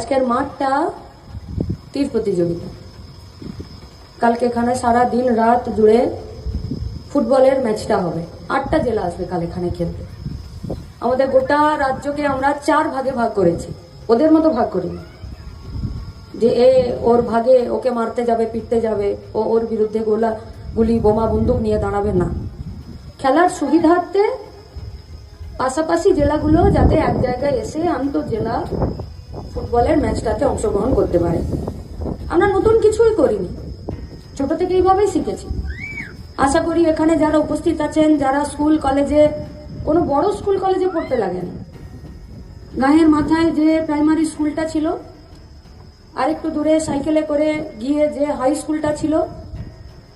আজকের মাঠটা তীর প্রতিযোগিতা। কালকে এখানে সারা দিন রাত জুড়ে ফুটবলের ম্যাচটা হবে। আটটা জেলা আসবে কাল এখানে খেলতে। আমাদের গোটা রাজ্যকে আমরা চার ভাগে ভাগ করেছি। ওদের মতো ভাগ করিনি। যে এ ওর ভাগে ওকে মারতে যাবে, পিটতে যাবে, ও ওর বিরুদ্ধে গোলা, গুলি, বোমা, বন্দুক নিয়ে দাঁড়াবে না। খেলার সুবিধার্থে পাশাপাশি জেলাগুলো যাতে এক জায়গায় এসে আন্তঃ জেলা ফুটবলের ম্যাচটাতে অংশগ্রহণ করতে পারে। আমরা নতুন কিছুই করিনি। ছোট থেকে এইভাবেই শিখেছি। আশা করি এখানে যারা উপস্থিত আছেন, যারা স্কুল, কলেজে, কোনো বড় স্কুল, কলেজে পড়তে লাগেনি। গায়ের মাথায় যে প্রাইমারি স্কুলটা ছিল আর একটু দূরে সাইকেলে করে গিয়ে যে হাই স্কুলটা ছিল,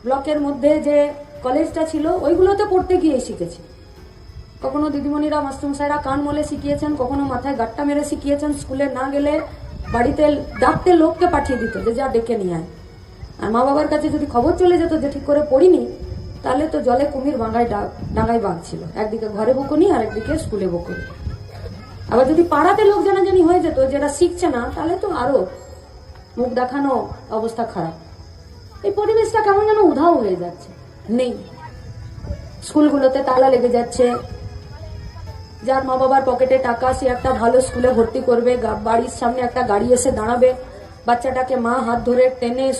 ব্লকের মধ্যে যে কলেজটা ছিল, ওইগুলোতে পড়তে গিয়ে শিখেছি। কখনো দিদিমণিরা মাস্টারমশাইরা কান মলে শিখিয়েছেন, কখনো মাথায় গাট্টা মেরে শিখিয়েছেন, স্কুলে না গেলে বাড়িতে ডাকতে লোককে পাঠিয়ে দিত, যে যা ডেকে নিয়ে আয়। আর মা বাবার কাছে যদি খবর চলে যেত যে ঠিক করে পড়িনি, তাহলে তো জলে কুমির বাঙ্গায় ডা- ডাঙায় বাঘ ছিল একদিকে ঘরে বকুনি, আর একদিকে স্কুলে বকুনি। আবার যদি পাড়াতে লোক জানাজানি হয়ে যেত, যেটা শিখছে না, তাহলে তো আরও মুখ দেখানো অবস্থা খারাপ। এই পরিবেশটা কেমন যেন উধাও হয়ে যাচ্ছে। নেই। স্কুলগুলোতে তালা লেগে যাচ্ছে। যার মা বাবার পকেটে টাকা, সে একটা ভালো স্কুলে ভর্তি করবে বাড়ির সামনে একটা গাড়ি এসে দাঁড়াবে। বাচ্চাটাকে মা হাত ধরে টেনে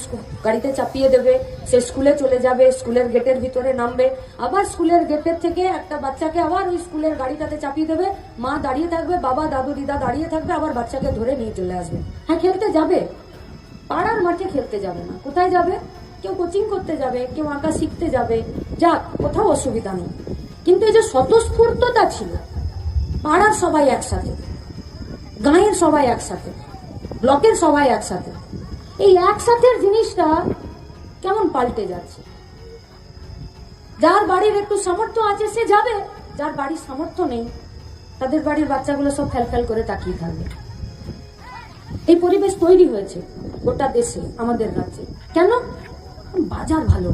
গাড়িতে চাপিয়ে দেবে। সে স্কুলে চলে যাবে, স্কুলের গেটের ভিতরে নামবে। আবার স্কুলের গেটের থেকে একটা বাচ্চাকে আবার ওই স্কুলের গাড়িটাতে চাপিয়ে দেবে। মা দাঁড়িয়ে থাকবে, বাবা, দাদু, দিদা দাঁড়িয়ে থাকবে, আবার বাচ্চাকে ধরে নিয়ে চলে আসবে। হ্যাঁ খেলতে যাবে। পাড়ার মাঠে খেলতে যাবে না। কোথায় যাবে? কেউ কোচিং করতে যাবে, কেউ আঁকা শিখতে যাবে। যাক, কোথাও অসুবিধা নেই। কিন্তু এই যে স্বতঃস্ফূর্ততা ছিল পাড়ার সবাই একসাথে, গাঁয়ের সবাই একসাথে, ব্লকের সবাই একসাথে। এই একসাথের জিনিসটা কেমন পাল্টে যাচ্ছে? যার বাড়ির একটু সামর্থ্য আছে, সে যাবে। যার বাড়ির সামর্থ্য নেই, তাদের বাড়ির বাচ্চাগুলো সব ফ্যাল করে তাকিয়ে থাকবে। এই পরিবেশ তৈরি হয়েছে গোটা দেশে, আমাদের রাজ্যে। কেন? বাজার ভালো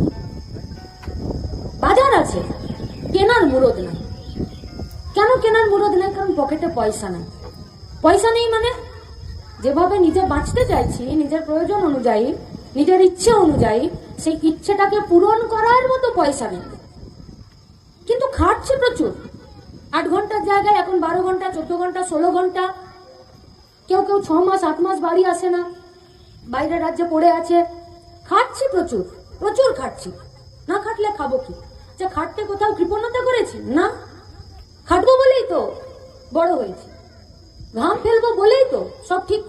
বাজার আছে, কেনার মুরদ নাই। কেন কেনার মুরদ নেই? কারণ পকেটে পয়সা নেই। পয়সা নেই মানে যেভাবে নিজে বাঁচতে চাইছি, নিজের প্রয়োজন অনুযায়ী, নিজের ইচ্ছে অনুযায়ী, সেই ইচ্ছেটাকে পূরণ করার মতো পয়সা নেই। কিন্তু খাটছে প্রচুর। আট ঘণ্টার জায়গায় এখন বারো ঘণ্টা, চোদ্দ ঘণ্টা, ষোলো ঘণ্টা। কেউ কেউ ছ মাস, আট মাস বাড়ি আসে না। বাইরের রাজ্যে পড়ে আছে। খাটছি প্রচুর প্রচুর খাটছি। না খাটলে খাব কি? যে খাটতে কোথাও কৃপণতা করেছি? না। খাটবো বলেই তো বড় হয়েছি। ঘাম ফেলব বলেই তো সব ঠিক